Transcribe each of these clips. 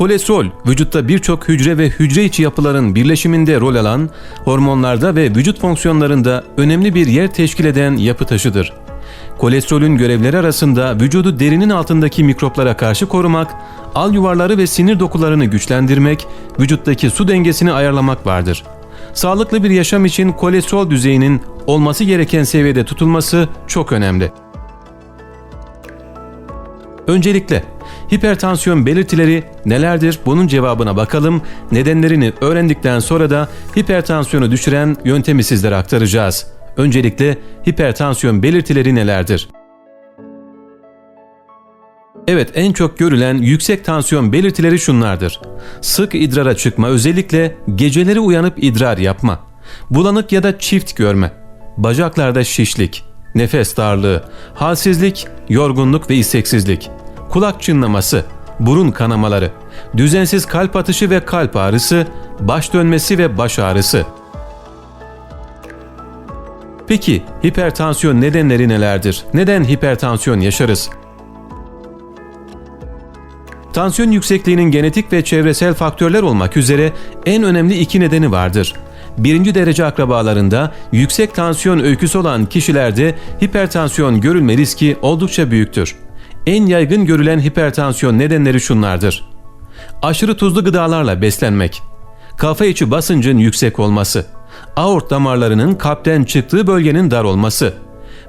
Kolesterol, vücutta birçok hücre ve hücre içi yapıların birleşiminde rol alan, hormonlarda ve vücut fonksiyonlarında önemli bir yer teşkil eden yapı taşıdır. Kolesterolün görevleri arasında vücudu derinin altındaki mikroplara karşı korumak, al yuvarları ve sinir dokularını güçlendirmek, vücuttaki su dengesini ayarlamak vardır. Sağlıklı bir yaşam için kolesterol düzeyinin olması gereken seviyede tutulması çok önemli. Öncelikle hipertansiyon belirtileri nelerdir bunun cevabına bakalım. Nedenlerini öğrendikten sonra da hipertansiyonu düşüren yöntemi sizlere aktaracağız. Öncelikle hipertansiyon belirtileri nelerdir? Evet en çok görülen yüksek tansiyon belirtileri şunlardır. Sık idrara çıkma özellikle geceleri uyanıp idrar yapma. Bulanık ya da çift görme. Bacaklarda şişlik, nefes darlığı, halsizlik, yorgunluk ve isteksizlik. Kulak çınlaması, burun kanamaları, düzensiz kalp atışı ve kalp ağrısı, baş dönmesi ve baş ağrısı. Peki hipertansiyon nedenleri nelerdir? Neden hipertansiyon yaşarız? Tansiyon yüksekliğinin genetik ve çevresel faktörler olmak üzere en önemli iki nedeni vardır. Birinci derece akrabalarında yüksek tansiyon öyküsü olan kişilerde hipertansiyon görülme riski oldukça büyüktür. En yaygın görülen hipertansiyon nedenleri şunlardır. Aşırı tuzlu gıdalarla beslenmek, kafa içi basıncın yüksek olması, aort damarlarının kalpten çıktığı bölgenin dar olması,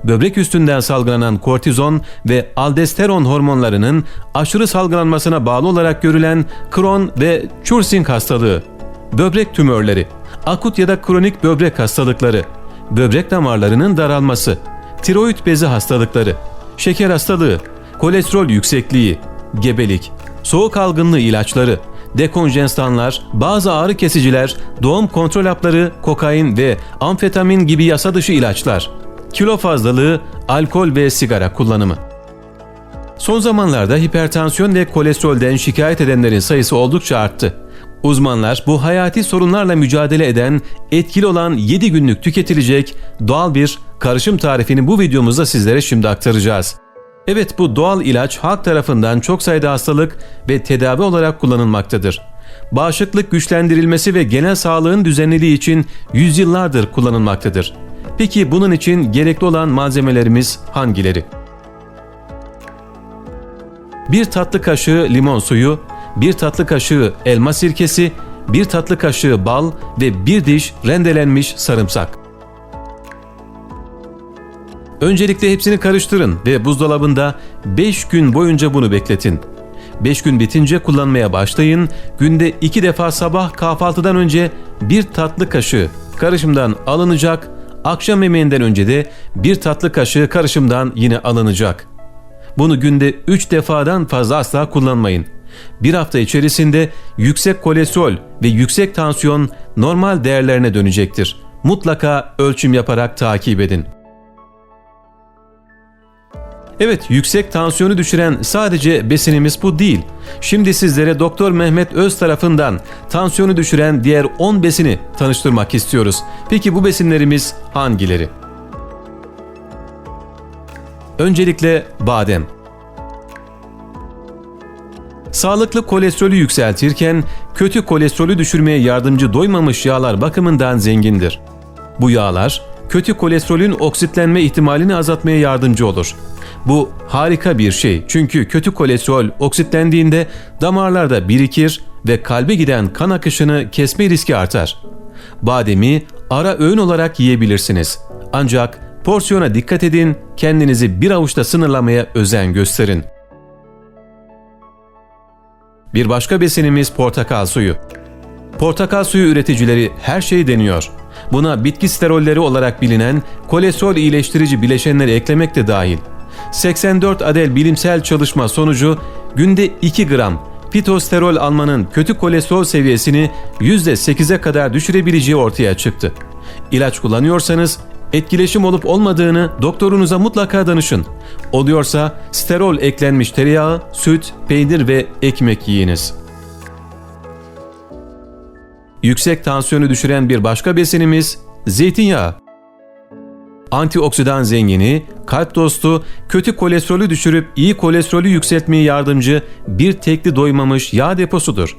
böbrek üstünden salgılanan kortizon ve aldosteron hormonlarının aşırı salgılanmasına bağlı olarak görülen Crohn ve Cushing hastalığı, böbrek tümörleri, akut ya da kronik böbrek hastalıkları, böbrek damarlarının daralması, tiroid bezi hastalıkları, şeker hastalığı, kolesterol yüksekliği, gebelik, soğuk algınlığı ilaçları, dekonjenstanlar, bazı ağrı kesiciler, doğum kontrol hapları, kokain ve amfetamin gibi yasa dışı ilaçlar, kilo fazlalığı, alkol ve sigara kullanımı. Son zamanlarda hipertansiyon ve kolesterolden şikayet edenlerin sayısı oldukça arttı. Uzmanlar bu hayati sorunlarla mücadele eden, etkili olan 7 günlük tüketilecek doğal bir karışım tarifini bu videomuzda sizlere şimdi aktaracağız. Evet bu doğal ilaç halk tarafından çok sayıda hastalık ve tedavi olarak kullanılmaktadır. Bağışıklık güçlendirilmesi ve genel sağlığın düzenliliği için yüzyıllardır kullanılmaktadır. Peki bunun için gerekli olan malzemelerimiz hangileri? 1 tatlı kaşığı limon suyu, 1 tatlı kaşığı elma sirkesi, 1 tatlı kaşığı bal ve 1 diş rendelenmiş sarımsak. Öncelikle hepsini karıştırın ve buzdolabında 5 gün boyunca bunu bekletin. 5 gün bitince kullanmaya başlayın. Günde 2 defa sabah kahvaltıdan önce 1 tatlı kaşığı karışımdan alınacak. Akşam yemeğinden önce de 1 tatlı kaşığı karışımdan yine alınacak. Bunu günde 3 defadan fazla asla kullanmayın. Bir hafta içerisinde yüksek kolesterol ve yüksek tansiyon normal değerlerine dönecektir. Mutlaka ölçüm yaparak takip edin. Evet yüksek tansiyonu düşüren sadece besinimiz bu değil. Şimdi sizlere Doktor Mehmet Öz tarafından tansiyonu düşüren diğer 10 besini tanıştırmak istiyoruz. Peki bu besinlerimiz hangileri? Öncelikle badem. Sağlıklı kolesterolü yükseltirken kötü kolesterolü düşürmeye yardımcı doymamış yağlar bakımından zengindir. Bu yağlar kötü kolesterolün oksitlenme ihtimalini azaltmaya yardımcı olur. Bu harika bir şey çünkü kötü kolesterol oksitlendiğinde damarlarda birikir ve kalbe giden kan akışını kesme riski artar. Bademi ara öğün olarak yiyebilirsiniz. Ancak porsiyona dikkat edin, kendinizi bir avuçta sınırlamaya özen gösterin. Bir başka besinimiz portakal suyu. Portakal suyu üreticileri her şeyi deniyor. Buna bitki sterolleri olarak bilinen kolesterol iyileştirici bileşenleri eklemek de dahil. 84 adel bilimsel çalışma sonucu günde 2 gram fitosterol almanın kötü kolesterol seviyesini %8'e kadar düşürebileceği ortaya çıktı. İlaç kullanıyorsanız etkileşim olup olmadığını doktorunuza mutlaka danışın. Oluyorsa sterol eklenmiş tereyağı, süt, peynir ve ekmek yiyiniz. Yüksek tansiyonu düşüren bir başka besinimiz zeytinyağı. Antioksidan zengini, kalp dostu, kötü kolesterolü düşürüp iyi kolesterolü yükseltmeye yardımcı bir tekli doymamış yağ deposudur.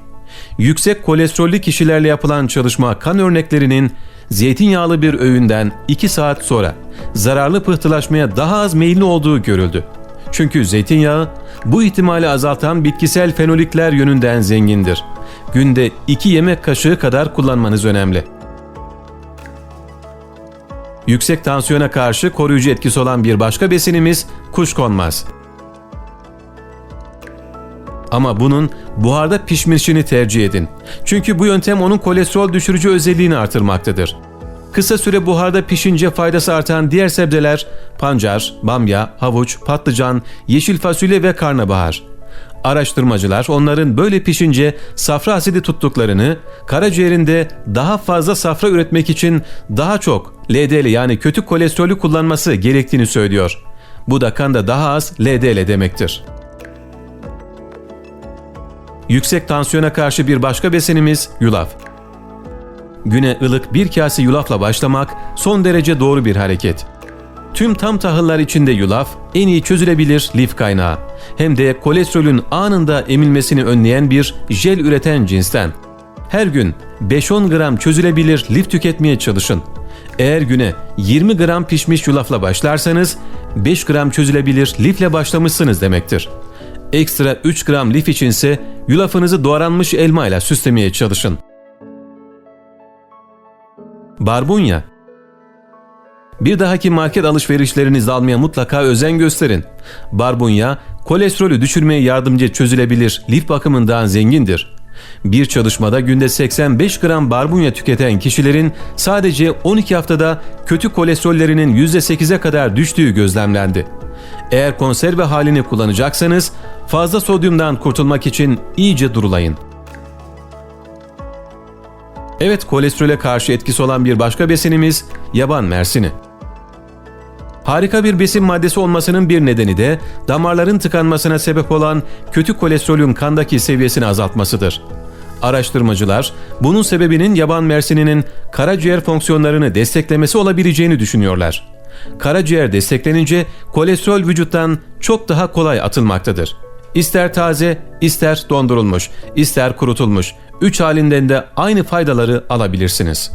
Yüksek kolesterollü kişilerle yapılan çalışma kan örneklerinin zeytinyağlı bir öğünden 2 saat sonra zararlı pıhtılaşmaya daha az meyilli olduğu görüldü. Çünkü zeytinyağı bu ihtimali azaltan bitkisel fenolikler yönünden zengindir. Günde 2 yemek kaşığı kadar kullanmanız önemli. Yüksek tansiyona karşı koruyucu etkisi olan bir başka besinimiz kuşkonmaz. Ama bunun buharda pişmişini tercih edin. Çünkü bu yöntem onun kolesterol düşürücü özelliğini artırmaktadır. Kısa süre buharda pişince faydası artan diğer sebzeler pancar, bamya, havuç, patlıcan, yeşil fasulye ve karnabahar. Araştırmacılar onların böyle pişince safra asidi tuttuklarını, karaciğerinde daha fazla safra üretmek için daha çok LDL yani kötü kolesterolü kullanması gerektiğini söylüyor. Bu da kanda daha az LDL demektir. Yüksek tansiyona karşı bir başka besinimiz yulaf. Güne ılık bir kase yulafla başlamak son derece doğru bir hareket. Tüm tam tahıllar içinde yulaf en iyi çözülebilir lif kaynağı. Hem de kolesterolün anında emilmesini önleyen bir jel üreten cinsten. Her gün 5-10 gram çözülebilir lif tüketmeye çalışın. Eğer güne 20 gram pişmiş yulafla başlarsanız 5 gram çözülebilir lifle başlamışsınız demektir. Ekstra 3 gram lif içinse yulafınızı doğranmış elma ile süslemeye çalışın. Barbunya Bir dahaki market alışverişlerinizi almaya mutlaka özen gösterin. Barbunya, kolesterolü düşürmeye yardımcı çözülebilir lif bakımından zengindir. Bir çalışmada günde 85 gram barbunya tüketen kişilerin sadece 12 haftada kötü kolesterollerinin %8'e kadar düştüğü gözlemlendi. Eğer konserve halini kullanacaksanız fazla sodyumdan kurtulmak için iyice durulayın. Evet kolesterole karşı etkisi olan bir başka besinimiz yaban mersini. Harika bir besin maddesi olmasının bir nedeni de damarların tıkanmasına sebep olan kötü kolesterolün kandaki seviyesini azaltmasıdır. Araştırmacılar bunun sebebinin yaban mersininin karaciğer fonksiyonlarını desteklemesi olabileceğini düşünüyorlar. Karaciğer desteklenince kolesterol vücuttan çok daha kolay atılmaktadır. İster taze, ister dondurulmuş, ister kurutulmuş, üç halinden de aynı faydaları alabilirsiniz.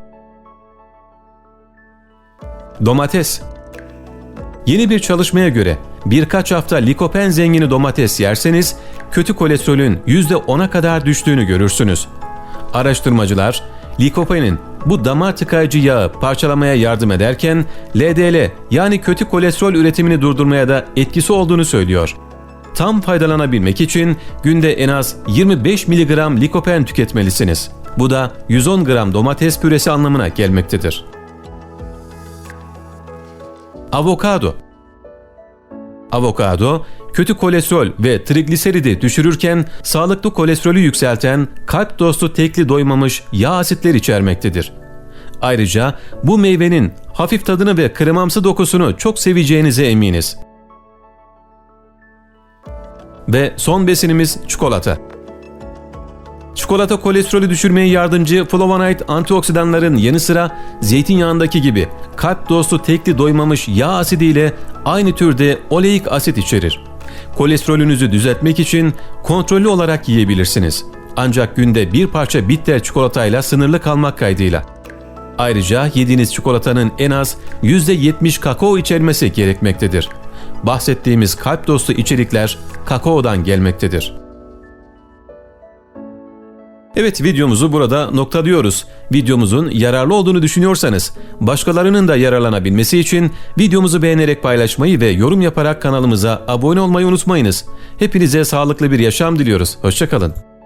Domates Yeni bir çalışmaya göre birkaç hafta likopen zengini domates yerseniz kötü kolesterolün %10'a kadar düştüğünü görürsünüz. Araştırmacılar likopenin bu damar tıkayıcı yağı parçalamaya yardım ederken LDL yani kötü kolesterol üretimini durdurmaya da etkisi olduğunu söylüyor. Tam faydalanabilmek için günde en az 25 mg likopen tüketmelisiniz. Bu da 110 gram domates püresi anlamına gelmektedir. Avokado Avokado, kötü kolesterol ve trigliseridi düşürürken sağlıklı kolesterolü yükselten kalp dostu tekli doymamış yağ asitleri içermektedir. Ayrıca bu meyvenin hafif tadını ve kremamsı dokusunu çok seveceğinize eminiz. Ve son besinimiz çikolata. Çikolata kolesterolü düşürmeye yardımcı flavonoid antioksidanların yanı sıra zeytinyağındaki gibi kalp dostu tekli doymamış yağ asidi ile aynı türde oleik asit içerir. Kolesterolünüzü düzeltmek için kontrollü olarak yiyebilirsiniz. Ancak günde bir parça bitter çikolatayla sınırlı kalmak kaydıyla. Ayrıca yediğiniz çikolatanın en az %70 kakao içermesi gerekmektedir. Bahsettiğimiz kalp dostu içerikler kakaodan gelmektedir. Evet videomuzu burada noktalıyoruz. Videomuzun yararlı olduğunu düşünüyorsanız başkalarının da yararlanabilmesi için videomuzu beğenerek paylaşmayı ve yorum yaparak kanalımıza abone olmayı unutmayınız. Hepinize sağlıklı bir yaşam diliyoruz. Hoşçakalın.